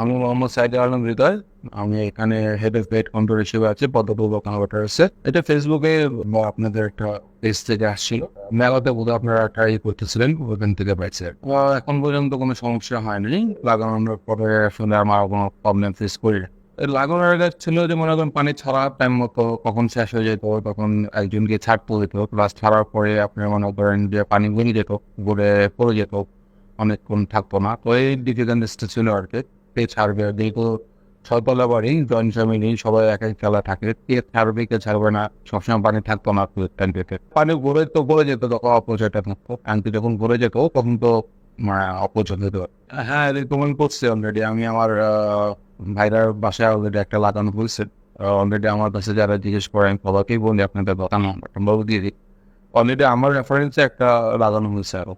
আমি মোহাম্মদ সাইদ আলম হৃদয়। আমি এখানে হেড অফ পেড কন্ট্রোল হিসেবে আছি পদ্মপূর্ব কনভার্টার আছে এটা ফেসবুকে আপনাদের একটা পেজ থেকে আসছিল। মেলাতে বোধহয় আপনারা ট্রাই করতেছিলেন, ওখান থেকে পাইছে। এখন পর্যন্ত কোনো সমস্যা হয়নি। লাগানোর পরে আসলে আমার কোনো প্রবলেম ফেস করি। লাগানোর আগে ছিল যে মনে করেন পানি ছাড়া টাইম মতো কখন শেষ হয়ে যেত, তখন একজনকে ছাড়তে হতো প্লাস ছাড়ার পরে আপনি মনে করেন যে পানি গড়ে যেত, গড়ে পড়ে যেত, অনেকক্ষণ থাকতো না। তো এই ডিফিকাল্টেসটা ছিল আর কি। কে ছাড়বে? যেহেতু ছয়তলা বাড়ি জয়েন্ট ফ্যামিলি সবাই এক এক খেলা থাকে। কে ছাড়বে কে ছাড়বে না, সবসময় পানি থাকতো না ট্যাঙ্কিতে পানি ভরে তো ভরে যেত তখন অপচয়টা থাকতো। ট্যাঙ্কি যখন ভরে যেত, তখন তো অপচয় হ্যাঁ রিকমেন্ড অলরেডি আমি আমার ভাইরার বাসায় অলরেডি একটা লাগানো হয়েছে। অলরেডি আমার কাছে যারা জিজ্ঞেস করে, আমি সবাইকেই বলি, আপনাদের নাম্বারটা দিয়ে দিই। অলরেডি আমার রেফারেন্সে একটা লাগানো হয়েছে আরও।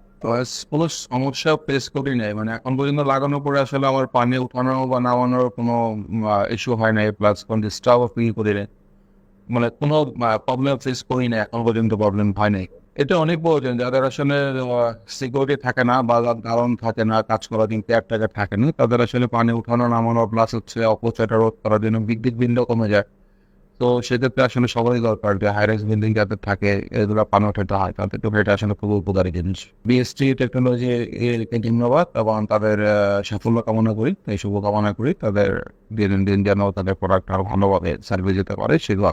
কোনো সমস্যা ফেস করি নাই। মানে এখন পর্যন্ত লাগানোর পরে আসলে আমার পানি উঠানো বা নামানোর কোনো ইস্যু হয় নাই। প্লাস কোনো ডিস্টার্বও ফিল করি নাই। মানে কোনো প্রবলেম ফেস করি নাই। এখন পর্যন্ত প্রবলেম হয় নাই। এটা অনেক প্রয়োজন। যাদের আসলে সিকিউরিটি থাকে না বা কারণ থাকে না, কাজ করার দিন কেয়ার টাকার থাকে না, তাদের আসলে পানি উঠানো, নামানো প্লাস হচ্ছে অপচয়টা রোধ করার জন্য বিদ্যুৎ বিলও কমে যায়। তো সেক্ষেত্রে আসলে সবারই দরকার যে হাই রাইজ বিল্ডিং যাতে থাকে, এগুলো পানি ওঠাতে হয় তাদের তো এটা আসলে খুব উপকারী জিনিস। বিএসটি টেকনোলজি ধন্যবাদ এবং তাদের সাফল্য কামনা করি, এই শুভকামনা করি। তাদের দিন দিন যেন তাদের প্রোডাক্ট আরও ভালোভাবে সার্ভিস দিতে পারে, সেগুলো